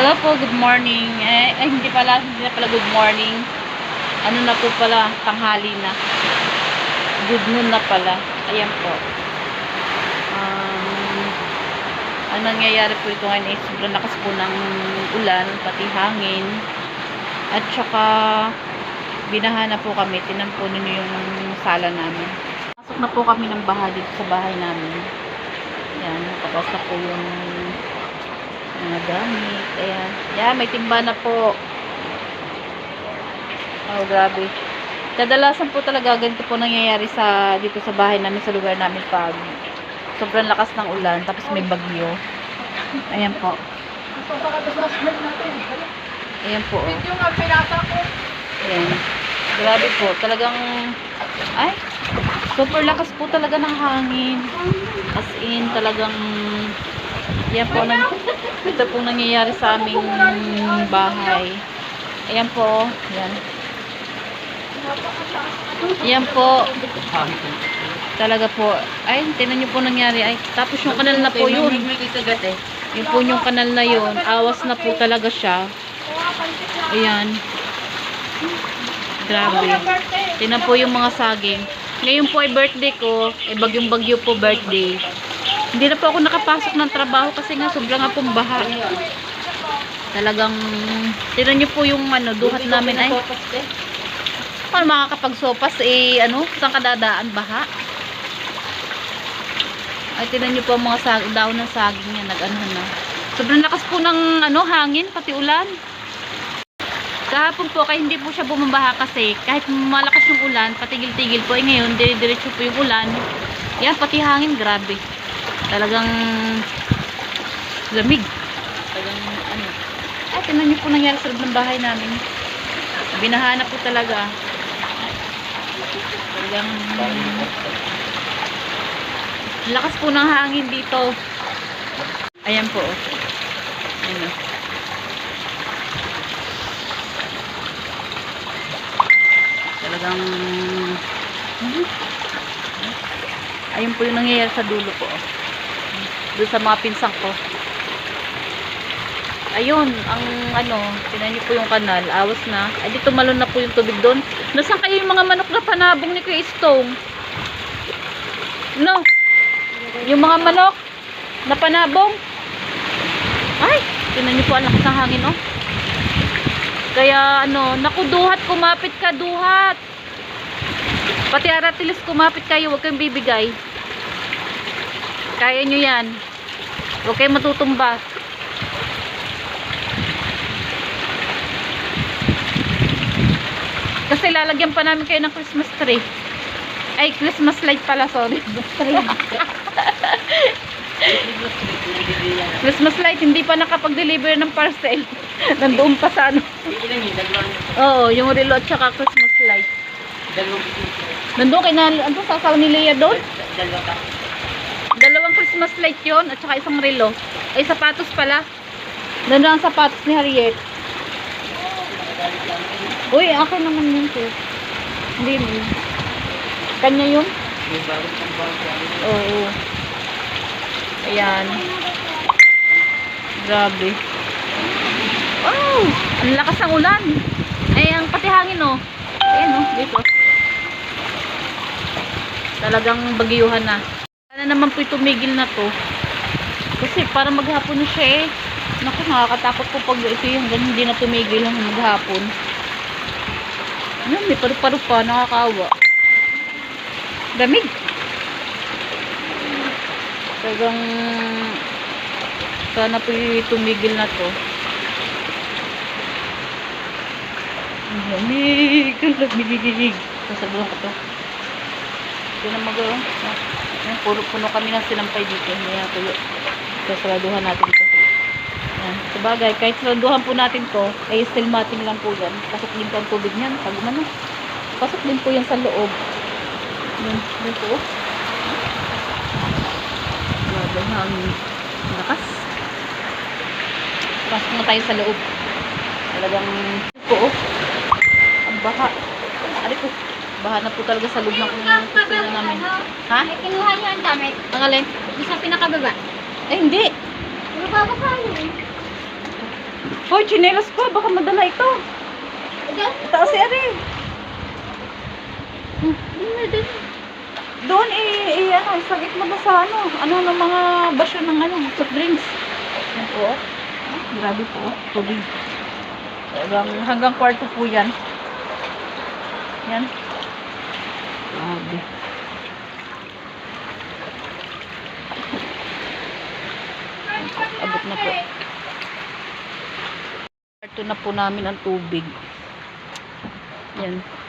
Hello po, good morning. Eh, eh, hindi pala, hindi na pala good morning. Ano na po pala, tanghali na. Good noon na pala. Ayan po. Um, ang nangyayari po ito ngayon is sobrang lakas po ng ulan, pati hangin. At saka, binaha na po kami. Ninyo yung sala namin. Pasok na po kami ng baha dito sa bahay namin. Yan, tapos na po yung mga gamit. Ayan. Yan, may timba na po. Oh, grabe. Kadalasan po talaga ganito po nangyayari sa dito sa bahay namin, sa lugar namin pag sobrang lakas ng ulan, tapos may bagyo. Ayan po. Ayan po. Oh. Video nga pinasa ko. Ayan. Grabe po. Talagang, ay, super lakas po talaga ng hangin. As in, talagang, yan po, nang, ito po nangyayari sa aming bahay. Ayan po, yan. Yan po. Talaga po. Ay, tinan niyo po nangyari. Ay, tapos yung kanal na po yun. Yung po yung kanal na yun. Awas na po talaga siya. Ayan. Grabe. Tinan po yung mga saging. Ngayon po ay birthday ko. Eh, bagyong bagyo po birthday. Hindi na po ako nakapasok ng trabaho kasi nga sobrang nga pong baha. Talagang, tinan niyo po yung ano, duhat namin ay. Paano makakapagsopas eh, ano, saan kadadaan baha? Ay, tinan niyo po ang mga sag daon ng saging yan, nag-ano na. Sobrang lakas po ng ano, hangin, pati ulan. Kahapon po, kaya hindi po siya bumabaha kasi kahit malakas yung ulan, patigil-tigil po. Eh ngayon, dire-diretso po yung ulan. Yan, pati hangin, grabe. Talagang lamig. Talagang ano. Ay, tinan niyo po nangyari sa loob ng bahay namin. Binahanap po talaga. Talagang lakas po ng hangin dito. Ayan po. Ayan o. Talagang ayun po yung nangyayari sa dulo ko. Doon sa mga pinsang ko. Ayun, ang ano, tinan niyo po yung kanal, awas na. Ay, dito malon na po yung tubig doon. Nasaan kayo yung mga manok na panabong ni Kuya Stone? No? Yung mga manok na panabong? Ay, tinan niyo po ang lakas ng hangin, oh. Kaya ano, naku duhat, kumapit ka duhat. Pati aratilis kumapit kayo, huwag kayong bibigay. Kaya nyo yan. Huwag kayong matutumba. Kasi lalagyan pa namin kayo ng Christmas tree. Ay, Christmas light pala, sorry. Christmas light, hindi pa nakapag-deliver ng parcel. Nandoon pa sa ano. Oo, yung relo at saka Christmas light. Nandoon kay na, ano, sasaw ni Leah doon? Dalawang Christmas light yon at saka isang relo. Ay, sapatos pala. Nandoon ang sapatos ni Harriet. Uy, akin naman yun to. Hindi mo. Kanya yun? Oo. Ayan. Grabe. Wow! Ang lakas ng ulan. Ay, ang pati hangin, oh. Ayan, oh. Dito. Talagang bagyuhan na. Sana naman po tumigil na to. Kasi para maghapon na siya eh. Naku, nakakatakot po pag ito yung ganun hindi na tumigil hanggang maghapon. Ayan, may paru-paru pa. Nakakawa. Lamig. Talagang sana po tumigil na to. Ang lamig. Ang lamig. Sasabuhan ko to. Hindi na mag Ayan, puro puno kami ng sinampay dito. Na tuyo. Sasaraduhan natin to. Ayan. Sabagay, kahit saraduhan po natin to, ay still mating lang po yan. Pasok din po ang tubig niyan. Pag umano. Pasok din po yan sa loob. Yan, yan po. Grabe hangin. Ang Lakas. Pasok na tayo sa loob. Talagang po oh. Ang baha. Ari ko. Baha na po talaga sa loob ng kusina namin. Ha? Ay, kinuha niyo ang damit. Ang alin? Yung sa pinakababa. Eh, hindi. Ano ba ba kayo? Hoy, chinelas ko. Baka madala ito. Diyan. Taas si Ari. Din? Doon, i, i ano, isagit mo na sa ano. Ano ng mga basyo ng ano, soft drinks. Yan po. Ah, grabe po. Tubig. Hanggang, hanggang kwarto po yan. Yan. Grabe. Abot na po. Kwarto na po namin ang tubig. Yan.